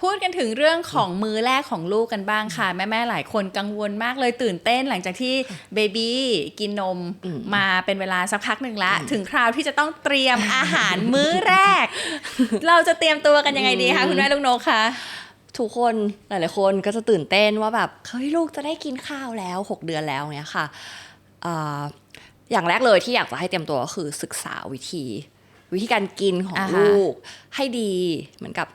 พูดกันถึงเรื่องของมือแรกของลูกกันบ้างค่ะ แม่ๆหลายคนกังวลมากเลยตื่นเต้นหลังจากที่เบบี้กินนมอืมมาเป็นเวลาสักพักหนึ่งละ ถึงคราวที่จะต้องเตรียมอาหารมื้อแรก เราจะเตรียมตัวกันยังไงดีคะคุณแม่ลูกนกคะทุกคนหลายๆคนก็จะตื่นเต้นว่าแบบเฮ้ยลูกจะได้กินข้าวแล้ว 6 เดือนแล้วเนี้ยค่ะอ่าอย่างแรกเลยที่อยากจะให้เตรียมตัวก็คือศึกษาวิธี วิธีการกินของอ่าฮะลูกให้ดีเหมือนกับ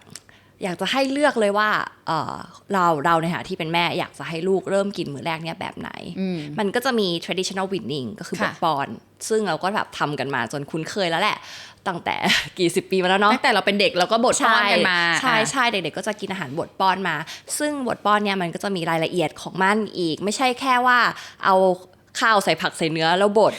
อยากจะให้เลือกเลยว่าเอ่อเราเราในฐานะที่เป็นแม่ อยากจะให้ลูกเริ่มกินมื้อแรกเนี่ยแบบไหนอืมมันก็จะมี traditional winning ก็คือบค่ะทปอน ซึ่งเราก็แบบทำกันมาจนคุ้นเคยแล้วแหละ ตั้งแต่กี่สิบปีมาแล้วเนาะตั้งแต่เราเป็นเด็กเราก็บดป้อนกันมาใช่อะใช่เด็กๆก็จะกินอาหารบดป้อนมา ซึ่งบดป้อนเนี่ยมันก็จะมีรายละเอียดของมันอีก ไม่ใช่แค่ว่าเอา ข้าวใส่ผักใส่เนื้อแล้วบด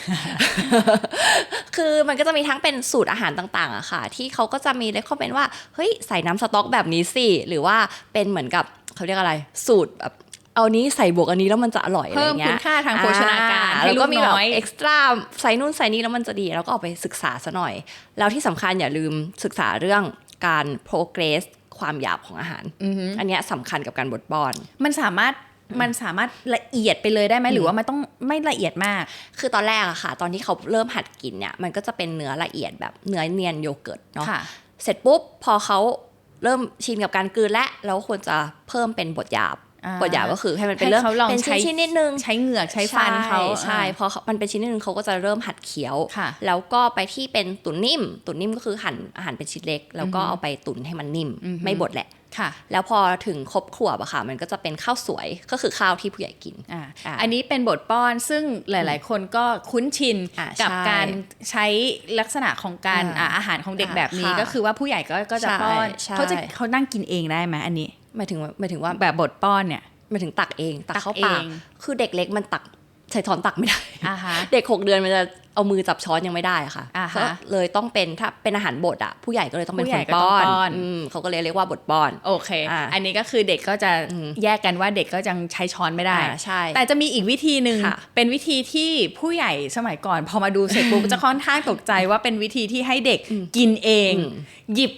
คือมันก็จะมีทั้งเป็นสูตรอาหารต่างๆอะค่ะ ที่เขาก็จะมีเลคคอมเมนต์ว่า เฮ้ย ใส่น้ำสต๊อกแบบนี้สิ หรือว่าเป็นเหมือนกับเขาเรียกอะไร สูตรแบบเอานี้ใส่บวกอันนี้แล้วมันจะอร่อยอะไรเพิ่มเงี้คุยณค่าทางโภชนาการอ่ให้แล้วลูก็กมีแบบน้อยเอ็กซ์ตร้าใส่นู่นใส่นี่แล้วมันจะดีแล้วก็เอาไปศึกษาซะหน่อย แล้วที่สำคัญอย่าลืมศึกษาเรื่องการ progress ความหยาบของอาหารอือหืออันเนี้ยสำคัญกับการบดป้อน มันสามารถ มันสามารถละเอียดไปเลยได้ไหมหรือว่ามันต้องไม่ละเอียดมาก คือตอนแรกอะค่ะ ตอนที่เขาเริ่มหัดกินเนี่ยมันก็จะเป็นเนื้อละเอียดแบบเนื้อเนียนโยเกิร์ตเนาะค่ะเสร็จปุ๊บพอเขาเริ่มชินกับการกลืนและเราควรจะเพิ่มเป็นบดหยาบอ่าบดหยาบก็คือให้มันเป็นเรื่องให้เขาลองเป็นใช้ชิ้นๆนิดนึง ใช้เหงือกใช้ฟันเขาใช่ใช่อ่าพอเขามันเป็นชิ้นนิดนึงเขาก็จะเริ่มหัดเคี้ยวค่ะแล้วก็ไปที่เป็นตุ๋นนิ่ม ตุ๋นนิ่มก็คือหั่นอาหารเป็นชิ้นเล็ก แล้วก็เอาไปตุ๋นให้มันนิ่มอือฮึไม่บดแหละค่ะ แล้วพอถึงครบขวบอะค่ะ มันก็จะเป็นข้าวสวยก็คือข้าวที่ผู้ใหญ่กินอ่าอ่าอันนี้เป็นบทป้อนซึ่งหลาย ๆ คนก็คุ้นชินอ่ากับใช่การใช้ลักษณะของการอ่าอ่าอาหารของเด็กอ่าแบบนี้ค่ะก็คือว่าผู้ใหญ่ก็ก็จะใช่ป้อนใช่เขาจะเขานั่งกินเองได้ไหมอันนี้หมายถึงว่าหมายถึงว่าแบบบทป้อนเนี่ยหมายถึงตักเอง ตักตักเข้าปากเองคือเด็กเล็กมันตักใช้ช้อนตักไม่ได้อ่าฮะเด็กหกเดือนมันจะ เอามือจับช้อนยังไม่ได้อะค่ะอ่าฮะก็เลยต้องเป็นถ้าเป็นอาหารบดอะผู้ใหญ่ก็เลยต้องเป็นผู้คใหญ่นก็ต้ป้องอนป้อนอืมเขาก็เลยเรียกว่าบดป้อนโอเคอ่าอันนี้ก็คือเด็กก็จะอืมแยกกันว่าเด็กก็ยังใช้ช้อนไม่ได้อ่าใช่ แต่จะมีอีกวิธีหนึ่งค่ะเป็นวิธีที่ผู้ใหญ่สมัยก่อน พอมาดูเสร็จปุ๊บจะค่อนข้างตกใจว่าเป็นวิธีที่ให้เด็กกินเองอืมหยิบ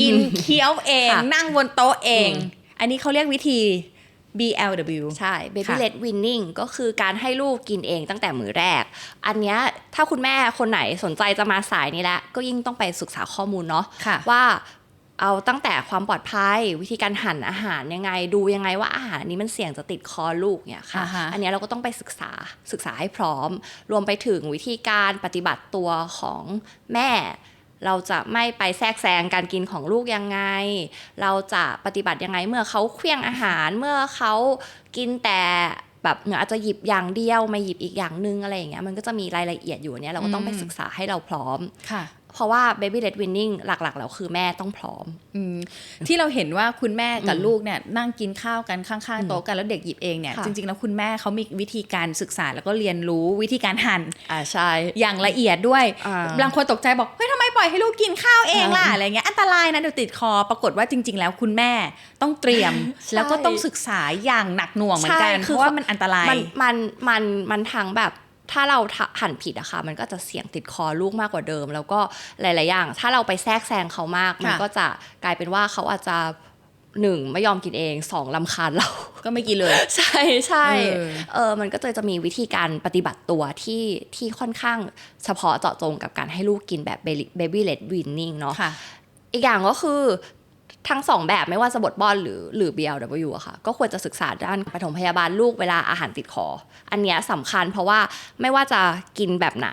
กินเคี้ยวเองค่ะนั่งบนโต๊ะเองอืมอันนี้เขาเรียกวิธี BLW ใช่ baby ค่ะ led winning ก็คือการให้ลูกกินเองตั้งแต่มื้อแรก อันเนี้ยถ้าคุณแม่คนไหนสนใจจะมาสายนี้แล้ว ก็ยิ่งต้องไปศึกษาข้อมูลเนาะค่ะว่าเอาตั้งแต่ความปลอดภัย วิธีการหั่นอาหารยังไง ดูยังไงว่าอาหารอันนี้มันเสี่ยงจะติดคอลูกเนี่ยค่ะอ่าฮะอันเนี้ยเราก็ต้องไปศึกษาศึกษาให้พร้อม รวมไปถึงวิธีการปฏิบัติตัวของแม่ เราจะไม่ไปแทรกแซงการกินของลูกยังไง เราจะปฏิบัติยังไงเมื่อเขาเคลี้ยงอาหารเมื่อเขากินแต่แบบเหมือนอาจจะหยิบอย่างเดียวมาหยิบอีกอย่างนึงอะไรอย่างเงี้ยมันก็จะมีรายละเอียดอยู่เนี่ยเราก็ต้องไปศึกษาให้เราพร้อมค่ะเพราะว่า baby led winning หลักๆแล้วคือแม่ต้องพร้อมอืมที่เราเห็นว่าคุณแม่กับลูกเนี่ยนั่งกินข้าวกันข้างๆโต๊ะกันแล้วเด็กหยิบเองเนี่ยค่ะจริงๆแล้วคุณแม่เขามีวิธีการศึกษาแล้วก็เรียนรู้วิธีการหั่นอ่าใช่อย่างละเอียดด้วยอ่าบางคนตกใจบอกเฮ้ยทำไมป ล่อยให้ลูกกินข้าวเองล่ะอ่าอะไรเงี้ยอันตรายนะเดี๋ยวติดคอปรากฏว่าจริง ๆ แล้วคุณแม่ต้องเตรียมใช่แล้วก็ต้องศึกษาอย่างหนักหน่วงเหมือนกันใช่เพคือราะว่ามันอันตรายมันมันมันมันทั้งแบบถ้าเราหั่นผิดอะค่ะ มันก็จะเสี่ยงติดคอลูกมากกว่าเดิม แล้วก็หลาย ๆ อย่าง ถ้าเราไปแทรกแซงเขามาก มันค่ะก็จะกลายเป็นว่าเขาอาจจะ หนึ่งไม่ยอมกินเองสองลำคาญเรา ก็ไม่กินเลย ใช่ใช่เออเออมันก็จะจะมีวิธีการปฏิบัติตัวที่ที่ค่อนข้างเฉพาะเจาะจงกับการให้ลูกกินแบบ baby led weaning เนาะค่ะอีกอย่างก็คือทั้งสองแบบไม่ว่าจะบทบอลหรือหรือ BLW อะค่ะ ก็ควรจะศึกษาด้านปฐมพยาบาลลูกเวลาอาหารติดคอ อันเนี้ยสำคัญเพราะว่าไม่ว่าจะกินแบบไหน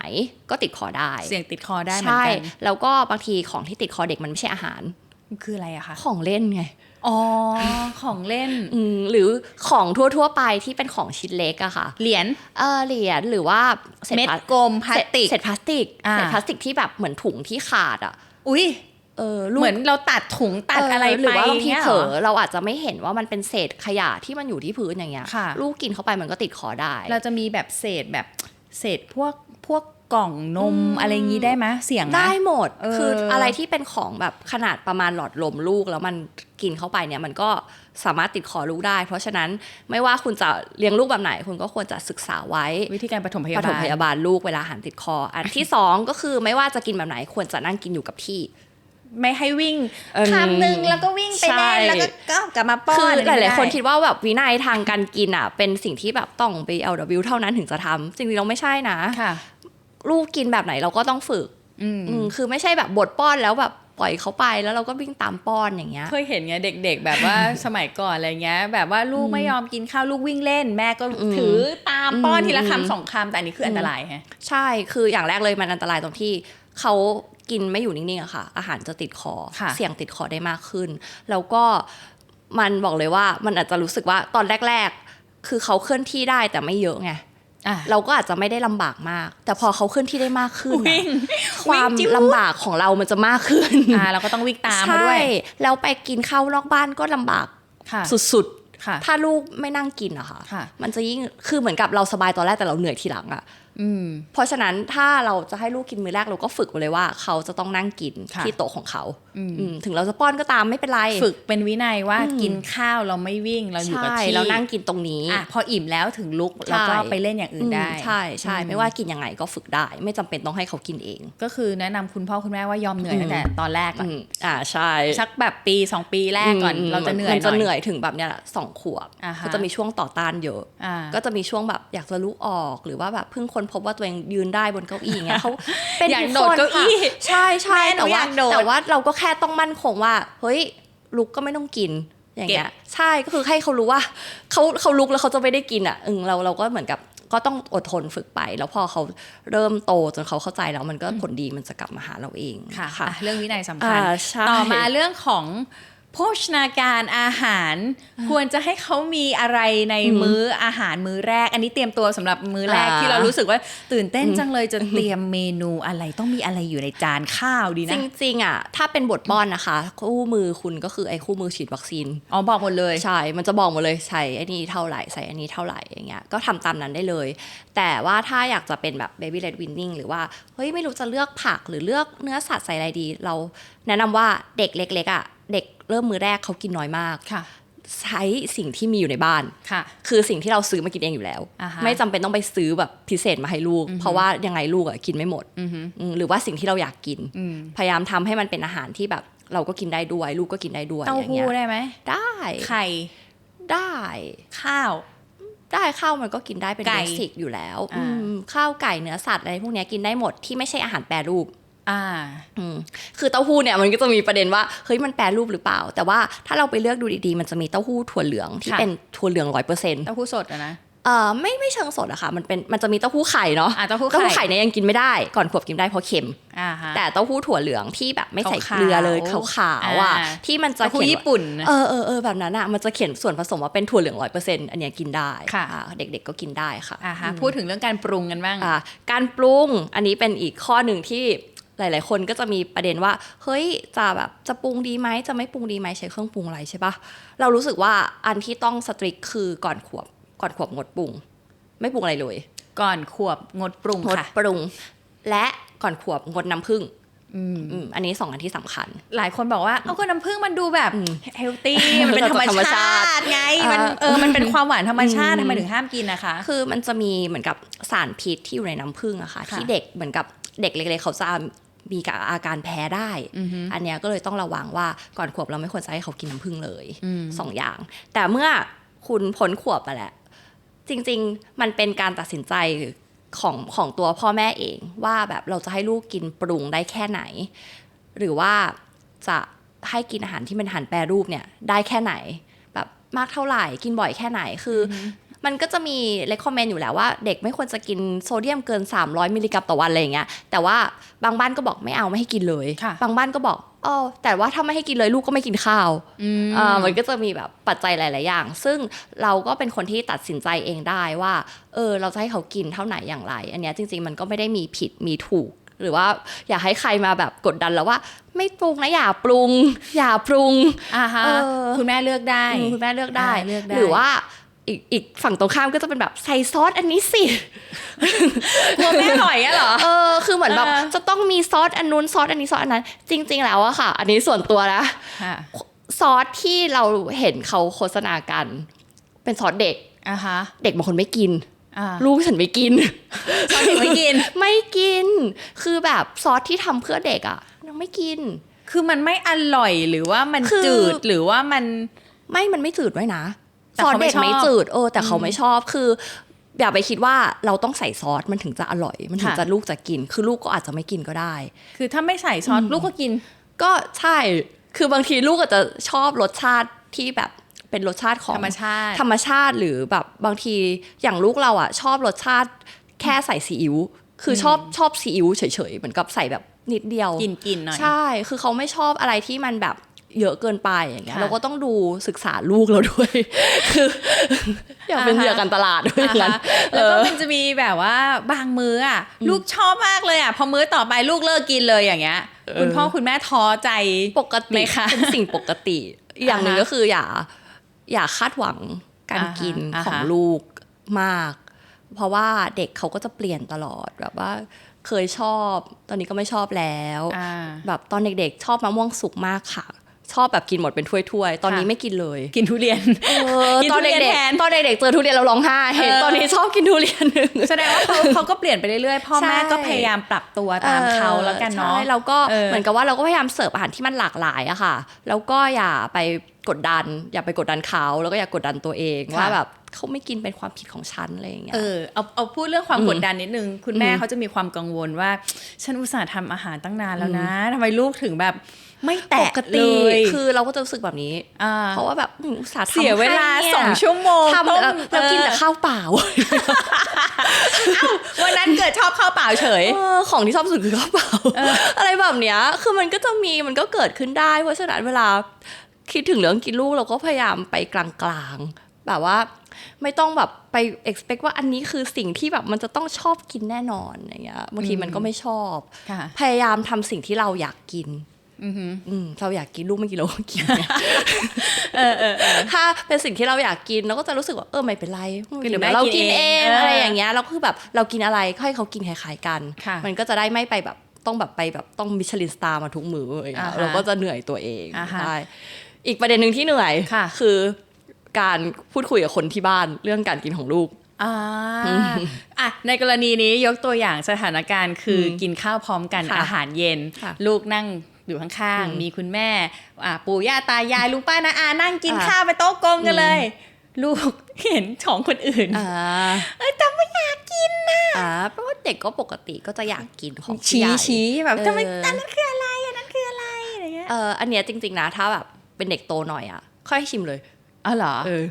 ก็ติดคอได้ เสี่ยงติดคอได้เหมือนใช่กัน แล้วก็บางทีของที่ติดคอเด็กมันไม่ใช่อาหาร คืออะไรอะคะ ของเล่นไง อ๋อ ของเล่นอืมหรือของทั่วๆไปที่เป็นของชิ้นเล็กอะค่ะ เหรียญเออเหรียญหรือว่าศษเม็ดพลาสกลมพลาสติกเศษพลาสติกอ่าเศษพลาสติกที่แบบเหมือนถุงที่ขาดอะอุ้ยเออลูกเหมือนเราตัดถุงตัดอะไรเหรือไปว่าบางทีนี่ยเผลหรอเราอาจจะไม่เห็นว่ามันเป็นเศษขยะที่มันอยู่ที่พื้นอย่างเงี้ยค่ะลูกกินเข้าไปมันก็ติดคอได้ เราจะมีแบบเศษแบบเศษพวกพวก กล่องนมอะไรอย่างงี้ได้ไหมเสี่ยงไหมได้หมดเออคืออะไรที่เป็นของแบบขนาดประมาณหลอดลมลูกแล้วมันกินเข้าไปเนี่ยมันก็สามารถติดคอลูกได้ เพราะฉะนั้นไม่ว่าคุณจะเลี้ยงลูกแบบไหน คุณก็ควรจะศึกษาไว้ วิธีการปฐมพยาปบาลฐมพยาบาลลูกเวลาอาหารติดคอ อันที่สองก็คือไม่ว่าจะกินแบบไหนควรจะนั่งกินอยู่กับที่ไม่ให้วิ่งเออคำหนึ่งแล้วก็วิ่งไปใช่เล่นแล้วก็ก็กลับมาป้อนคือหะไรลายๆคนไม่ได้คิดว่าแบบวินัยทางการกินอะ เป็นสิ่งที่แบบต้องไป LW เท่านั้นถึงจะทำจริงๆเราไม่ใช่นะค่ะ ลูกกินแบบไหนเราก็ต้องฝึก อืมอืมคือไม่ใช่แบบบดป้อนแล้วแบบปล่อยเขาไปแล้วเราก็วิ่งตามป้อนอย่างเงี้ย เคยเห็นไงเด็ก ๆ แบบว่าสมัยก่อนอะไรเงี้ย แบบว่าลูกไม่ยอมกินข้าวลูกวิ่งเล่น แม่ก็อืมถือตามป้อนอืมทีละอืมคำสองคำแต่อันนี้คืออันตรายฮะใช่คืออย่างแรกเลยมันอันตรายตรงที่เขากินไม่อยู่นิ่งๆอะค่ะ อาหารจะติดคอค่ะเสี่ยงติดคอได้มากขึ้น แล้วก็มันบอกเลยว่ามันอาจจะรู้สึกว่าตอนแรก ๆ คือเขาเคลื่อนที่ได้แต่ไม่เยอะไงอะ เราก็อาจจะไม่ได้ลำบากมาก แต่พอเขาเคลื่อนที่ได้มากขึ้นอะวิ่งความวิ่งจิ้วลำบากของเรามันจะมากขึ้นอ่าเราก็ต้องวิ่งตามมาด้วยใช่แล้วไปกินข้าวนอกบ้านก็ลำบากค่ะสุดค่ะๆถ้าลูกไม่นั่งกินอะค่ะค่ะ มันจะยิ่งคือเหมือนกับเราสบายตอนแรกแต่เราเหนื่อยทีหลังอะอืมเพราะฉะนั้นถ้าเราจะให้ลูกกินมื้อแรกเราก็ฝึกไว้เลยว่า เขาจะต้องนั่งกินค่ะที่โต๊ะของเขาอืมอืมถึงเราจะป้อนก็ตามไม่เป็นไร ฝึกเป็นวินัยว่าอืมกินข้าวเราไม่วิ่งเราอยู่กับใช่ที่เรานั่งกินตรงนี้อะพออิ่มแล้วถึงลุกใช่แล้วก็ไปเล่นอย่างอื่นได้อืมใช่ใช่อืมไม่ว่ากินยังไงก็ฝึกได้ ไม่จำเป็นต้องให้เขากินเอง ก็คือแนะนำคุณพ่อคุณแม่ว่ายอมเหนื่อยอืมตั้งแต่ตอนแรกก่อนอืมอ่าใช่สักแบบปีสองปีแรกก่อนมเราจะเหนื่อยมันจะหน่อยเหนื่อยถึงแบบเนี้ยแหละสองขวบอ่าฮะก็จะมีช่วงต่อต้านเยอะอ่าก็จะมีช่วงแบบอยากจะลุกออกหรือว่าแบบเพิ่งค้นพบว่าตัวเองยืนได้บนเก้าอี้อย่างเงี้ยเขาเป็นอยากทุโดดคนเก้าอี้ค่ะใช่ใช่แม่หนูแต่ว่ายอากโดดแต่ว่าเราก็แค่ต้องมั่นคงว่า เฮ้ยลุกก็ไม่ต้องกินอย่างเงี้ยใช่ก็คือให้เขารู้ว่าเขาเขาลุกแล้วเขาจะไม่ได้กินอะเออเราเราก็เหมือนกับก็ต้องอดทนฝึกไป แล้วพอเขาเริ่มโตจนเขาเข้าใจแล้วมันก็ผลดีมันจะกลับมาหาเราเองค่ะค่ะอะเรื่องวินัยสำคัญอ่าใช่ต่อมาเรื่องของ โภชนาการอาหารควรจะให้เขามีอะไรในอืมมื้ออาหารมื้อแรก อันนี้เตรียมตัวสำหรับมื้อแรกอ่าที่เรารู้สึกว่าตื่นเต้นจังเลยจะเตรียมเมนูอะไรต้องมีอะไรอยู่ในจานข้าวดีจนะริงๆอะถ้าเป็นบทป้อนนะคะ คู่มือคุณก็คือไอ้คู่มือฉีดวัคซีนอ๋อบอกหมดเลยใช่ มันจะบอกหมดเลยใส่ไอ้นี่เท่าไหร่ใส่อันนี้เท่าไหร่อย่างเงี้ยก็ทำตามนั้นได้เลย แต่ว่าถ้าอยากจะเป็นแบบ baby led winning หรือว่าเฮ้ยไม่รู้จะเลือกผักหรือเลือกเนื้อสัตว์ใส่อะไรดี เราแนะนำว่าเด็กเล็กๆอะ เด็กเริ่มมือแรกเขากินน้อยมากค่ะใช้สิ่งที่มีอยู่ในบ้านค่ะ คือสิ่งที่เราซื้อมากินเองอยู่แล้วอ่าฮะไม่จำเป็นต้องไปซื้อแบบพิเศษมาให้ลูก เพราะว่ายังไงลูกอะกินไม่หมดอือฮึอืมหรือว่าสิ่งที่เราอยากกินอืมพยายามทำให้มันเป็นอาหารที่แบบเราก็กินได้ด้วย ลูกก็กินได้ด้วยเต้าอย่างหู้เงี้ยได้ไหม ได้ ไข่ ได้ ข้าว ได้ข้าวมันก็กินได้เป็นไก่เบสิกอยู่แล้วอ่าอืมข้าวไก่เนื้อสัตว์อะไรพวกเนี้ยกินได้หมดที่ไม่ใช่อาหารแปรรูป อ่าอืมคือเต้าหู้เนี่ยมันก็จะมีประเด็นว่าเฮ้ยมันแปรรูปหรือเปล่า แต่ว่าถ้าเราไปเลือกดูดีๆ มันจะมีเต้าหู้ถั่วเหลืองที่ค่ะเป็นถั่วเหลืองร้อยเปอร์เซ็นต์เต้าหู้สดอะนะเอ่อไม่ไม่เชิงสดอะค่ะมันเป็นมันจะมีเต้าหู้ไข่เนาะอ่าเต้าหู้เต้าหู้ไข่ไข่เนี่ยยังกินไม่ได้ก่อนขวบกินได้เพราะเค็มอ่าฮะแต่เต้าหู้ถั่วเหลืองที่แบบไม่ใส่ขาวๆเกลือเลยขาวๆอะอ่าที่มันจะเต้าหู้เขียนญี่ว่าปุ่นเออเออเออแบบนั้นอะมันจะเขียนส่วนผสมว่าเป็นถั่วเหลืองร้อยเปอร์เซ็นต์อันเนี้ยกินได้ค่ะอ่าเด็กๆก็กินได้ค่ะอ่าฮะอืมพูดถึงเรื่องการปรุงกันบ้างอ่าการปรุงอันนี้เป็นอีกข้อหนึ่งที่ หลาย ๆ คนก็จะมีประเด็นว่า เฮ้ยจะแบบจะปรุงดีไหมจะไม่ปรุงดีไหมใช้เครื่องปรุงอะไรใช่ปะเรารู้สึกว่าอันที่ต้องสตริกคือก่อนขวบก่อนขวบงดปรุง ไม่ปรุงอะไรเลย ก่อนขวบงดปรุงงดค่ะปรุง และก่อนขวบงดน้ำผึ้งอืมอืมอันนี้สองอันที่สำคัญ หลายคนบอกว่า เอาก็น้ำผึ้งมันดูแบบอืมเฮลตี้มันเป็นธรรมธรรมชาชาติติไงมันอ่าเออมันเป็นความหวานธรรมชาติอืมทำไมถึงห้ามกินนะคะ คือมันจะมีเหมือนกับสารพิษที่อยู่ในน้ำผึ้งอะค่ะค่ะที่เด็กเหมือนกับเด็กเล็กๆเขาจะ มีอาการแพ้ได้อือฮึอันเนี้ยก็เลยต้องระวังว่าก่อนขวบเราไม่ควรจะให้เขากินน้ำผึ้งเลยอืมสองอย่าง แต่เมื่อคุณพ้นขวบมาแล้วจริง ๆ มันเป็นการตัดสินใจของของตัวพ่อแม่เองว่าแบบเราจะให้ลูกกินปรุงได้แค่ไหน หรือว่าจะให้กินอาหารที่เป็นอาหารแปรรูปเนี่ยได้แค่ไหน แบบมากเท่าไหร่กินบ่อยแค่ไหนคืออ มันก็จะมี recommend อยู่แล้วว่าเด็กไม่ควรจะกินโซเดียมเกิน 300 มิลลิกรัมต่อวันอะไรอย่างเงี้ยแต่ว่าบางบ้านก็บอกไม่เอาไม่ให้กินเลยค่ะบางบ้านก็บอกอ๋อแต่ว่าถ้าไม่ให้กินเลยลูกก็ไม่กินข้าวอืมอ่ามันก็จะมีแบบปัจจัยหลาย ๆ อย่าง ซึ่งเราก็เป็นคนที่ตัดสินใจเองได้ว่า เออ เราจะให้เขากินเท่าไหนอย่างไร อันเนี้ยจริง ๆ มันก็ไม่ได้มีผิดมีถูก หรือว่าอยากให้ใครมาแบบกดดันแล้วว่า ไม่ปรุงนะอย่าปรุง อย่าปรุงอ่าฮะเออคุณแม่เลือกได้อืมคุณแม่เลือกได้อ่าเลือกได้ หรือว่า อีกอีกฝั่งตรงข้ามก็จะเป็นแบบใส่ซอสอันนี้สิกลัวแม่หน่อยอะเหรอเออคือเหมือนแบบเออจะต้องมีซอสอันนู้นซอสอันนี้ซอสอันนั้น จริง ๆ แล้วอะค่ะ อันนี้ส่วนตัวนะค่ะซอสที่เราเห็นเขาโฆษณากัน เป็นซอสเด็กอ่าฮะเด็กบางคนไม่กินอ่าลูกฉันไม่กินชอบเด็กไม่กิน ไม่กิน คือแบบซอสที่ทำเพื่อเด็กอะยังไม่กิน คือมันไม่อร่อยหรือว่ามันคือจืดหรือว่ามันไม่มันไม่จืดไว้นะ แต่ซอสเขาไม่เด็กไม่ชอบจืดเออ แต่เขาไม่ชอบคือ อย่าไปคิดว่าเราต้องใส่ซอสมันถึงจะอร่อย มันถึงค่ะจะลูกจะกิน คือลูกก็อาจจะไม่กินก็ได้ คือถ้าไม่ใส่ซอสลูกก็กิน ก็ใช่ คือบางทีลูกอาจจะชอบรสชาติที่แบบเป็นรสชาติของธรรมชาติ ธรรมชาติหรือแบบบางทีอย่างลูกเราอะ ชอบรสชาติแค่ใส่ซีอิ๊วคือชอบชอบซีอิ๊วเฉยๆเหมือนกับใส่แบบนิดเดียวกินกินหน่อยใช่ คือเขาไม่ชอบอะไรที่มันแบบ เยอะเกินไปอย่างเงี้ยค่ะเราก็ต้องดูศึกษาลูกเราด้วยคืออย่าเป็นอ่าฮะเหยื่อการตลาดด้วยอย่างนั้นอ่าฮะแล้วก็มันจะมีแบบว่าบางมื้ออะลูกชอบมากเลยอะพอมื้อต่อไปลูกเลิกกินเลยอย่างเงี้ยเออคุณพ่อคุณแม่ท้อใจปกไหมติคะเป็นสิ่งปกติ อย่างหนึ่งอ่าฮะก็คืออย่า อย่าคาดหวังการอ่าฮะกินอ่าฮะของลูกมาก เพราะว่าเด็กเขาก็จะเปลี่ยนตลอดแบบว่าเคยชอบ ตอนนี้ก็ไม่ชอบแล้วอ่าแบบตอนเด็กๆ ชอบมะม่วงสุกมากค่ะ ชอบแบบกินหมดเป็นถ้วยๆ ตอนนี้ค่ะไม่กินเลย กินทุเรียนเออกินตอนทุเรียนเด็กแทนๆตอนเด็กๆเจอทุเรียนเราร้องไห้เออตอนนี้ชอบกินทุเรียนหนึ่งแสดงว่าเขาเขาก็เปลี่ยนไปเรื่อยๆ พ่อแม่ใช่ก็พยายามปรับตัวตามเขาแล้วกันเนาะใช่เราก็เออเหมือนกับว่าเราก็พยายามเสิร์ฟอาหารที่มันหลากหลายอะค่ะ แล้วก็อย่าไปกดดัน อย่าไปกดดันเขาแล้วก็อย่ากดดันตัวเองค่ะว่าแบบเขาไม่กินเป็นความผิดของฉันอะไรอย่างเงี้ย เออ เอา เอาพูดเรื่องความอืมกดดันนิดนึง คุณแม่อืมเขาจะมีความกังวลว่า ฉันอุตส่าห์ทำอาหารตั้งนานแล้วนะ ทำไมลูกถึงแบบ ไม่ปแตะกเลติยคือเราก็จะรู้สึกแบบนี้อ่าเพราะว่าแบบอืมอุตส่าห์ทำเสียเวลาให้นี่ยสองชั่วโมงทำต้มแล้วแล้วกินเออแต่ข้าวเปล่าวันนั้นเกิดชอบข้าวเปล่าเฉยเออของที่ชอบสุดคือข้าวเปล่าอะไรแบบเนี้ยคือมันก็จะมีมันก็เกิดขึ้นได้ เพราะฉะนั้นเวลาคิดถึงเรื่องกินลูกเราก็พยายามไปกลางๆแบบว่าไม่ต้องแบบไป expect ว่าอันนี้คือสิ่งที่แบบมันจะต้องชอบกินแน่นอนอย่างเงี้ยบางทีมันก็ไม่ชอบค่ะพยายามทำสิ่งที่เราอยากกิน อือหืออืมเราอยากกินลูกไม่กินเราก็กินเนี่ยเออเออเออถ้าเป็นสิ่งที่เราอยากกินเราก็จะรู้สึกว่าเออไม่เป็นไรกินเดี๋ยวแม่เรากิกินนเอเองงเออออะไรอย่างเงี้ยเราคือแบบเรากินอะไรก็ให้เขากินคล้ายๆกันค่ะมันก็จะได้ไม่ไปแบบต้องแบบไปแบบต้องมิชลินสตาร์มาทุกมืออย่างเงี้ยอ่าฮะเราก็จะเหนื่อยตัวเองอ่าฮะใช่อีกประเด็นหนึ่งที่เหนื่อยค่ะคือ การพูดคุยกับคนที่บ้านเรื่องการกินของลูกอ่าอะในกรณีนี้ยกตัวอย่างสถานการณ์คืออมกินข้าวพร้อมกันค่ะอาหารเย็นค่ะลูกนั่ง อยู่ข้างอืมๆมีคุณแม่อะปู่ย่าตายายลุงป้านาอานั่งกินอะข้าวไปโต๊ะกลมกันเลย ลูกเห็นของคนอื่นอ่าเอ้ยแต่ไม่อยากกินนะอ่าเพราะว่าเด็กก็ปกติก็จะอยากกินของผู้ชี้ใหญ่ชี้แบบเออทำไมอันนั้นคืออะไรอันนั้นคืออะไรอะไรเงี้ยเอออันเนี้ยจริง ๆนะถ้าแบบเป็นเด็กโตหน่อยอะ ค่อยให้ชิมเลยอ๋อเหรอเออ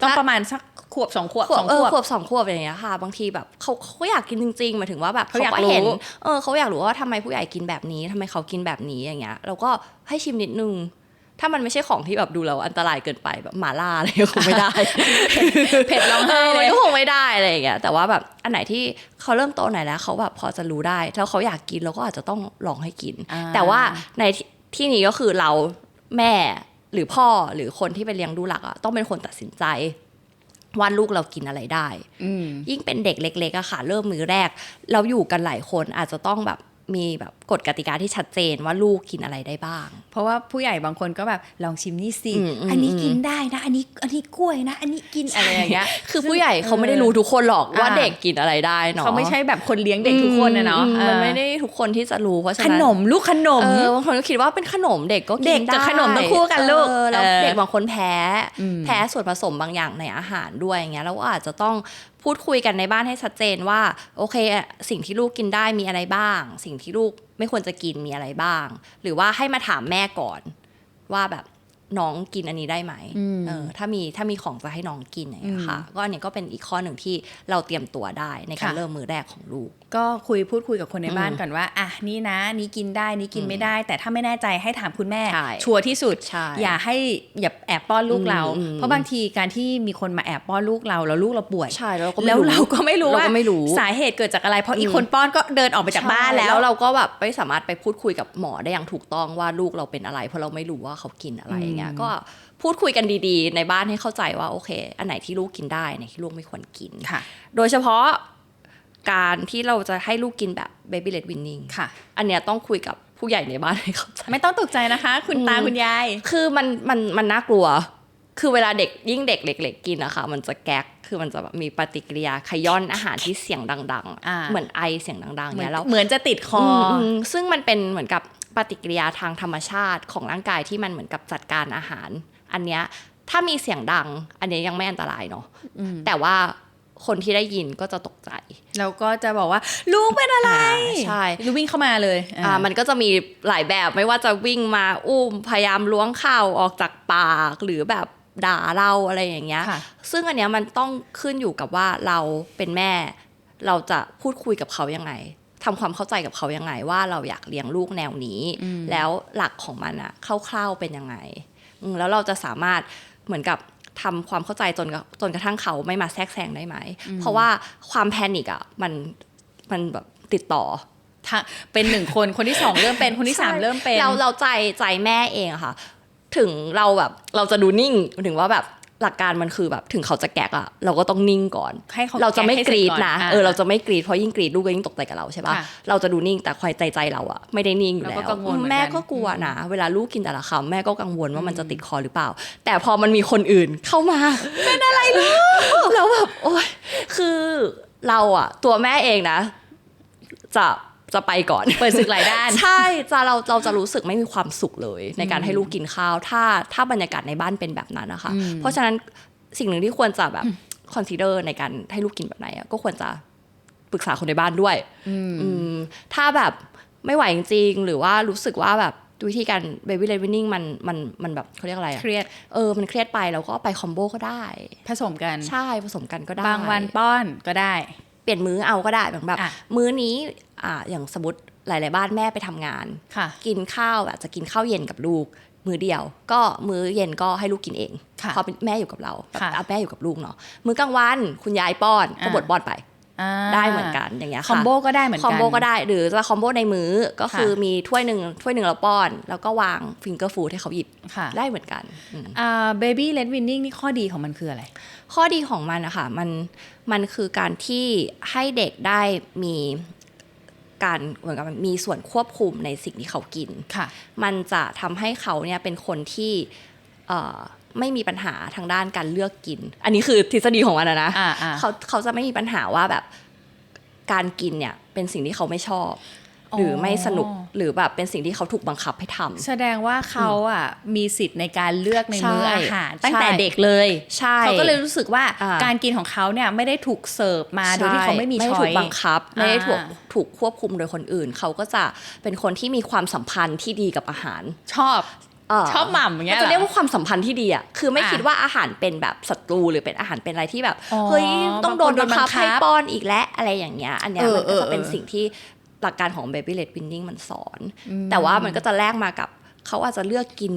ต้องประมาณสัก ขวบสองขวบขวสบองเอขอวบขวบสองขวบอย่างเงี้ยค่ะ บางทีแบบเขาเขาอยากกินจริงๆหมายถึงว่าแบบเขาอยากเห็นรู้เออเขาอยากรู้ว่าทำไมผู้ใหญ่กินแบบนี้ทำไมเขากินแบบนี้อย่างเงี้ยเราก็ให้ชิมนิดนึงถ้ามันไม่ใช่ของที่แบบดูแล้วอันตรายเกินไปแบบหมาล่าอะไรก็คงไม่ได้ เผ็ดร้องไห้เลมันยก็คงไม่ได้อะไรอย่างเงี้ยแต่ว่าแบบอันไหนที่เขาเริ่มโตหน่อยแล้วเขาแบบพอจะรู้ได้แล้วเขาอยากกินเราก็อาจจะต้องลองให้กินอ่าแต่ว่าในที่ที่นี้ก็คือเราแม่หรือพ่อหรือคนที่ไปเลี้ยงดูหลักอะต้องเป็นคนตัดสินใจ ว่าลูกเรากินอะไรได้อืมยิ่งเป็นเด็กเล็กๆอะค่ะ เริ่มมือแรก เราอยู่กันหลายคนอาจจะต้องแบบ มีแบบกฎกติกาที่ชัดเจนว่าลูกกินอะไรได้บ้าง เพราะว่าผู้ใหญ่บางคนก็แบบลองชิมนี่สิอืมอืมอันนี้กินได้นะ อันนี้อันนี้กล้วยนะ อันนี้กินอะไรอย่างเงี้ย คือผู้ใหญ่เขาไม่ได้รู้ทุกคนหรอกว่าอ่าเด็กกินอะไรได้เนาะเขาไม่ใช่แบบคนเลี้ยงเด็กทุกคนนะเนาะอืมเออมันไม่ได้ทุกคนที่จะรู้เพราะฉะขนั้นนมลูกขนมเออบางคนก็คิดว่าเป็นขนมเด็กก็กินเด็กกับได้ขนมต้องคู่กันลูกเออแล้วเออเด็กบางคนแพ้อืมแพ้ส่วนผสมบางอย่างในอาหารด้วยอย่างเงี้ยแล้วก็อาจจะต้อง พูดคุยกันในบ้านให้ชัดเจนว่า โอเค สิ่งที่ลูกกินได้มีอะไรบ้าง สิ่งที่ลูกไม่ควรจะกินมีอะไรบ้าง หรือว่าให้มาถามแม่ก่อน ว่าแบบ น้องกินอันนี้ได้ไหมอืมเออถ้ามีถ้ามีของจะให้น้องกินอย่างเงี้ยอืมค่ะก็อันนี้ก็เป็นอีกข้อหนึ่งที่เราเตรียมตัวได้ในการค่ะเริ่มมือแรกของลูก ก็คุยพูดคุยกับคนในบ้านอืมก่อนว่าอะนี่นะ นี่กินได้นี่กินไม่ได้ แต่ถ้าไม่แน่ใจให้ถามคุณแม่ใช่ชัวร์ที่สุดใช่อย่าให้อย่าแอบป้อนลูกเราอืมอืมเพราะบางทีการที่มีคนมาแอบป้อนลูกเราแล้วลูกเราป่วยใช่แล้วเราก็ไม่แล้วรู้เราก็ไม่รู้เราว่าก็ไม่รู้สาเหตุเกิดจากอะไร เพราะอีกอืมคนป้อนก็เดินออกไปจากบ้านแล้วใช่เราก็แบบไม่สามารถไปพูดคุยกับหมอได้อย่างถูกต้องว่าลูกเราเป็นอะไร เพราะเราไม่รู้ว่าเขากินอะไรอย่างเงี้ยอืมก็พูดคุยกันดีๆ ในบ้านให้เข้าใจว่าโอเค อันไหนที่ลูกกินได้อันไหนที่ลูกไม่ควรกินค่ะโดยเฉพาะการที่เราจะให้ลูกกินแบบ baby led weaning ค่ะอันเนี้ยต้องคุยกับผู้ใหญ่ในบ้านให้เข้าใจไม่ต้องตกใจนะคะ คุณตาอืมคุณยาย คือมันมันมันน่ากลัว คือเวลาเด็กยิ่งเด็กเล็กๆกินอะค่ะมันจะแก๊กคือมันจะแบบมีปฏิกิริยาขย้อนอาหารที่เสียงดังๆอะอ่าเหมือนไอเสียงดังๆเหมือนเนี่ยแล้วเหมือนจะติดคออมมซึ่งมันเป็นเหมือนกับ ปฏิกิริยาทางธรรมชาติของร่างกายที่มันเหมือนกับจัดการอาหาร อันเนี้ยถ้ามีเสียงดัง อันเนี้ยยังไม่อันตรายเนาะแต่ว่าคนที่ได้ยินก็จะตกใจ แล้วก็จะบอกว่าลูกเป็นอะไรอ่าใช่ลูกวิ่งเข้ามาเลยอ่ามันก็จะมีหลายแบบไม่ว่าจะวิ่งมาอุ้มพยายามล้วงข้าวออกจากปากหรือแบบด่าเราอะไรอย่างเงี้ยค่ะซึ่งอันเนี้ยมันต้องขึ้นอยู่กับว่าเราเป็นแม่ เราจะพูดคุยกับเขายังไง ทำความเข้าใจกับเขายังไงว่าเราอยากเลี้ยงลูกแนวนี้ แล้วหลักของมันอะคร่าวๆเป็นยังไงอืมแล้วเราจะสามารถเหมือนกับทำความเข้าใจจนกระจนกระทั่งเขาไม่มาแทรกแซงได้ไหม เพราะว่าความแพนิกอะมันมันแบบติดต่อถ้าเป็นหนึ่งคนคนที่สองเริ่มเป็นคนที่สามใช่เริ่มเป็นเราเราใจใจแม่เองอะค่ะ ถึงเราแบบเราจะดูนิ่งถึงว่าแบบ หลักการมันคือแบบถึงเขาจะแกกอะเราก็ต้องนิ่งก่อนให้เขาเราจะไม่แก้ให้กรีดเสร็จก่อนนะอ่าเออเราจะไม่กรีดเพราะยิ่งกรีดลูกก็ยิ่งตกใจกับเราใช่ปะค่ะเราจะดูนิ่งแต่ควายใจใจเราอะไม่ได้นิ่งอยู่เราแล้ก็วกังวลเหมือนกันแม่ก็กลัวนะเวลาลูกกินแต่ละคำแม่ก็กังวลว่ามันจะติดคอหรือเปล่า แต่พอมันมีคนอื่นเข้ามาเป็นอะไรลูกเราแบบโอ๊ยคือเราอะตัวแม่เองนะจะ จะไปก่อนเปิดศึกหลายด้าน ใช่จะเราเราจะรู้สึกไม่มีความสุขเลย ในการให้ลูกกินข้าว ถ้าถ้าบรรยากาศในบ้านเป็นแบบนั้นนะคะ เพราะฉะนั้นสิ่งหนึ่งที่ควรจะแบบ consider ในการให้ลูกกินแบบไหนอะก็ควรจะปรึกษาคนในบ้านด้วยอืมถ้าแบบไม่ไหวจริงๆหรือว่ารู้สึกว่าแบบวิธีการ baby led weaning มันมันมันแบบเขาเรียกอะไรอะเครียดเออมันเครียดไปเราก็ไปคอมโบก็ได้ ผสมกันใช่ผสมกันก็ได้ บางวันป้อนก็ได้ เปลี่ยนมื้อเอาก็ได้แบบแบบอะมื้อนี้ อ่าอย่างสมมติหลาย ๆ บ้านแม่ไปทำงานค่ะกินข้าวแบบจะกินข้าวเย็นกับลูกมื้อเดียว ก็มื้อเย็นก็ให้ลูกกินเองค่ะเพราะเป็นแม่อยู่กับเราแบบค่ะอะแม่อยู่กับลูกเนาะมื้อกลางวันคุณยายป้อนก็อ่าบดป้อนไปอ่าได้เหมือนกันอย่างเงี้ยค่ะคอมโบก็ได้เหมือนคกัอมโบก็ได้หรือจะคอมโบในมื้อก็คือค่ะมีถ้วยหนึ่งถ้วยหนึ่งเราป้อน แล้วก็วางฟิงเกอร์ฟูดให้เขาหยิบค่ะได้เหมือนกันอืมอ่าเบบี้เลดวินนิ่งนี่ข้อดีของมันคืออะไร ข้อดีของมันนะคะมันมันคือการที่ให้เด็กได้มี การเหมือนกับมีส่วนควบคุมในสิ่งที่เขากินค่ะมันจะทำให้เขาเนี่ยเป็นคนที่เอ่อไม่มีปัญหาทางด้านการเลือกกิน อันนี้คือทฤษฎีของมันอะนะอ่าอ่าเขาเขาจะไม่มีปัญหาว่าแบบการกินเนี่ยเป็นสิ่งที่เขาไม่ชอบ หรือไม่สนุกหรือแบบเป็นสิ่งที่เขาถูกบังคับให้ทำแสดงว่าเขาอะมีสิทธิ์ในการเลือกในใช่มื้ออาหารตั้งแต่ใช่เด็กเลยใช่เขาก็เลยรู้สึกว่าอ่าการกินของเขาเนี่ยไม่ได้ถูกเสิร์ฟมาโดยที่เขาไม่มีไม่ช้ถูอยกบังคับไม่ได้ถูกอ่าถูกควบคุมโดยคนอื่น เขาก็จะเป็นคนที่มีความสัมพันธ์ที่ดีกับอาหารชอบเชอบหม่ำอย่างเงี้ยจะเหรอเรียกว่าความสัมพันธ์ที่ดีอะคือไม่อะคิดว่าอาหารเป็นแบบศัตรูหรือเป็นอาหารเป็นอะไรที่แบบอ๋อเฮ้ยต้องโดนบางคนโดบันงบังคัคับบให้ป้อนอีกแล้วอะไรอย่างเงี้ยอันเนี้ยเออมันก็จะเป็นเออสิ่งที่ หลักการของ baby led weaning มันสอน แต่ว่ามันก็จะแลกมากับเขาอาจจะเลือกกิน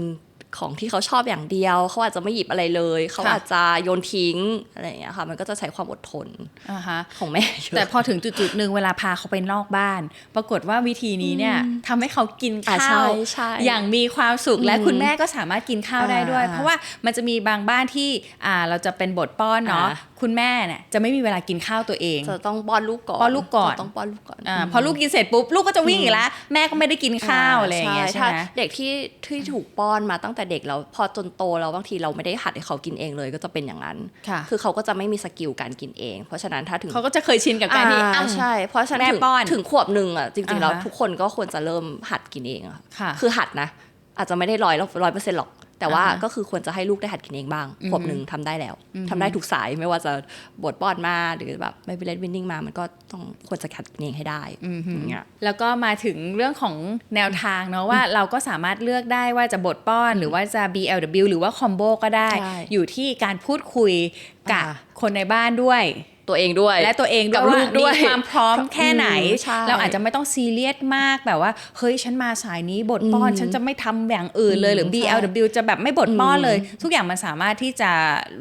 ของที่เขาชอบอย่างเดียว เขาอาจจะไม่หยิบอะไรเลย เขาค่ะอาจจะโยนทิ้งอะไรอย่างเงี้ยค่ะ มันก็จะใช้ความอดทนอ่าฮะของแม่เยอะแต่พอถึงจุดๆหนึ่งเวลาพาเขาไปนอกบ้าน ปรากฏว่าวิธีนี้เนี่ยทำให้เขากินอะข้าวใช่ใช่อย่างมีความสุขและอืมคุณแม่ก็สามารถกินข้าวได้ด้วยอ่าเพราะว่ามันจะมีบางบ้านที่อ่าเราจะเป็นบทป้อนเนาะอ่า คุณแม่เนี่ยจะไม่มีเวลากินข้าวตัวเองจะต้องป้อนลูกก่อนป้อนลูกก่อนจะต้องป้อนลูกก่อนอาพอลูกกินเสร็จปุ๊บลูกก็จะวิ่งอีกแล้วแม่ก็ไม่ได้กินข้าวอะไรอย่างเงี้ยใช่ถ้าไหมเด็กที่ที่ถูกป้อนมาตั้งแต่เด็กแล้วพอจนโตแล้วบางทีเราไม่ได้หัดให้เขากินเองเลยก็จะเป็นอย่างนั้นค่ะคือเขาก็จะไม่มีสกิลการกินเอง เพราะฉะนั้นถ้าถึงเขาก็จะเคยชินกับการที่อ่าอ้าวใช่เพราะฉะนั้นแม่ถึงป้อนถึงขวบหนึ่งอะจริงๆแล้วอ่าฮะทุกคนก็ควรจะเริ่มหัดกินเองอะค่ะคือหัดนะ อาจจะไม่ได้ร้อยร้อยเปอร์เซ็นต์หรอก แต่ว่าอ่าฮะก็คือควรจะให้ลูกได้หัดกินเองบ้างอือฮึขวบหนึ่งทำได้แล้วอือฮึทำได้ทุกสายไม่ว่าจะบทป้อนมาหรือแบบไม่ไปเล่นวินนิ่งมา มันก็ต้องควรจะหัดกินเองให้ได้อือหืออย่างเงี้ยแล้วก็มาถึงเรื่องของแนวทางเนาะว่าเราก็สามารถเลือกได้ว่าจะบทป้อนหรือว่าจะ BLW หรือว่าคอมโบก็ได้ใช่อยู่ที่การพูดคุยกับอ่าคนในบ้านด้วย ตัวเองด้วย และตัวเองกับด้วยลูกด้วยมีความพร้อมแค่ไหนอืมใช่เราอาจจะไม่ต้องซีเรียสมากแบบว่า เฮ้ยฉันมาสายนี้บทป้อนอืมฉันจะไม่ทำอย่างอื่นเลยหรืออืม BLW จะแบบไม่บทป้อนอืมเลย ทุกอย่างมันสามารถที่จะ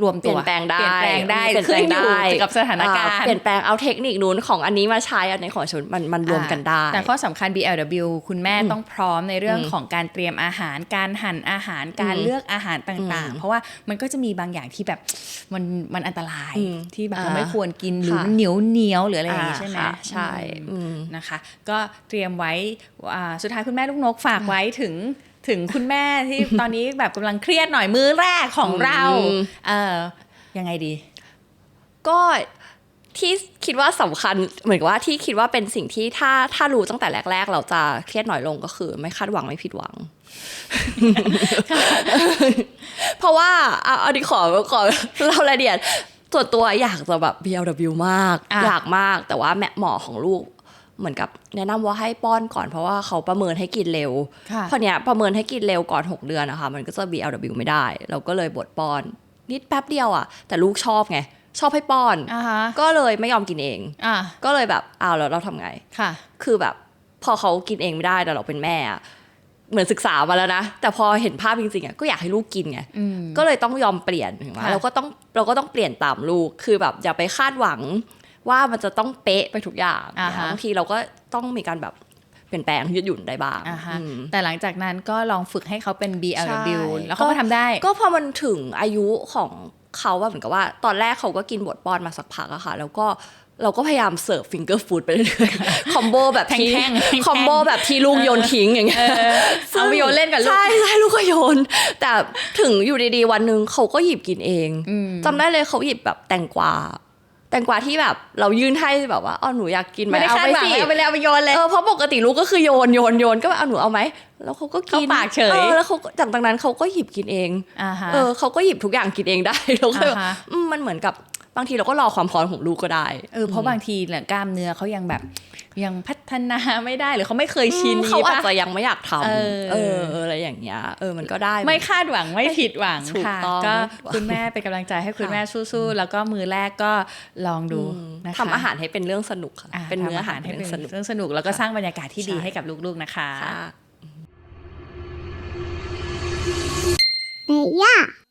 รวมเปตัลี่วยนแปลงได้เปลี่ยนแปลงได้เปลี่ยนขึ้แปลนงอยู่ได้กับสถานการอ่ณ์เปลี่ยนแปลงเอาเทคนิคนู้นของอันนี้มาใช้อันนี้ของชุดมันมันรวมกันได้ แต่ข้อสำคัญ BLW คุณแม่ต้องพร้อมในเรื่องของการเตรียมอาหารการหั่นอาหารการอืมเลือกอาหารต่างๆอืมเพราะว่ามันก็จะมีบางอย่างที่แบบมันมันอันตรายอืมที่แบบอ่าเราไม่ควรกินหรือค่ะมันเหนียวเหนียวๆหรืออะไรอย่างงี้ใช่ไหมค่ะใช่อืมนะคะ ก็เตรียมไว้อ่าสุดท้ายคุณแม่ลูกนกฝากไว้ถึงถึงคุณแม่ที่ตอนนี้แบบกำลังเครียดหน่อยมื้อแรกของเราอืมเออยังไงดี ก็ที่คิดว่าสำคัญเหมือนกับว่าที่คิดว่าเป็นสิ่งที่ถ้าถ้ารู้ตั้งแต่แรก ๆ เราจะเครียดน้อยลงก็คือ ไม่คาดหวังไม่ผิดหวัง เพราะว่าเอาเอาดิขอขอเล่ารายละเอียด ส่วนตัวอยากจะแบบ BLW มากอะอยากมาก แต่ว่าแม่หมอของลูกเหมือนกับแนะนำว่าให้ป้อนก่อนเพราะว่าเขาประเมินให้กินเร็วค่ะพอเนี้ยประเมินให้กินเร็วก่อน 6 เดือนนะคะ มันก็จะ BLW ไม่ได้ เราก็เลยบดป้อน นิดแป๊บเดียวอะ แต่ลูกชอบไง ชอบให้ป้อนอ่าฮะก็เลยไม่ยอมกินเองอ่าก็เลยแบบอ้าวแล้วเราทำไงค่ะ คือแบบพอเขากินเองไม่ได้แต่เราเป็นแม่อะ เหมือนศึกษามาแล้วนะ แต่พอเห็นภาพจริงๆอะก็อยากให้ลูกกินไงอืมก็เลยต้องยอมเปลี่ยนถึงว่าค่ะเราก็ต้องเราก็ต้องเปลี่ยนตามลูกคือแบบอย่าไปคาดหวังว่ามันจะต้องเป๊ะไปทุกอย่างอ่าฮะบางทีเราก็ต้องมีการแบบเปลี่ยนแปลงยืดหยุ่นได้บ้างอ่าฮะอืมแต่หลังจากนั้นก็ลองฝึกให้เขาเป็น BLW ใช่แล้วเขาก็ทำได้ ก็พอมันถึงอายุของเขาว่าเหมือนกับว่า ตอนแรกเขาก็กินบทป้อนมาสักพักอะค่ะ แล้วก็ เราก็พยายามเสิร์ฟฟิงเกอร์ฟู้ดไปเรื่อยๆคอมโบแบบที่แท่งๆแท่งๆคอมโบแบบที่ลูกโยนทิ้งอย่างเงี้ยเอาไปโยนเล่นกับลูกใช่ใช่ลูกก็โยน แต่ถึงอยู่ดีๆวันหนึ่งเขาก็หยิบกินเองอืมจำได้เลยเขาหยิบแบบแตงกวาแตงกวาที่แบบเรายื่นให้แบบว่าอ๋อหนูอยากกินไหมไม่ได้เอาคาดไปหวังสิเอาไปเลยเอาไปโยนเลยเออเพราะปกติลูกก็คือโยนโยนโยนก็แบบเอาหนูเอาไหมแล้วเขาก็กินเข้าปากเฉยออแล้วเขาก็จากนั้นเขาก็หยิบกินเองอ่าฮะเออเขาก็หยิบทุกอย่างกินเองได้เราก็เลยอ่าฮะอืมมันเหมือนกับ บางทีเราก็รอความพร้อมของลูกก็ได้เออเพราะบางทีเนี่ยกล้ามเนื้อเขายังแบบยังพัฒนาไม่ได้หรือเขาไม่เคยชินอืมเขานี้อาจปะจะยังไม่อยากทำเออเออเอออะไรอย่างเงี้ยเออมันก็ได้ ไม่คาดหวังไม่ผิดหวังถูกค่ะต้องก็คุณแม่เป็นกำลังใจให้คุณค่ะแม่สู้ๆแล้วก็มือแรกก็ลองดูอืมนะคะทำอาหารให้เป็นเรื่องสนุกค่ะอะเป็นมื้ออาหารทำให้ให้เป็เป็นนสนุกเรื่องสนุกแล้วก็สร้างบรรยากาศที่ดีใช่ให้กับลูกๆนะคะค่ะ美亚。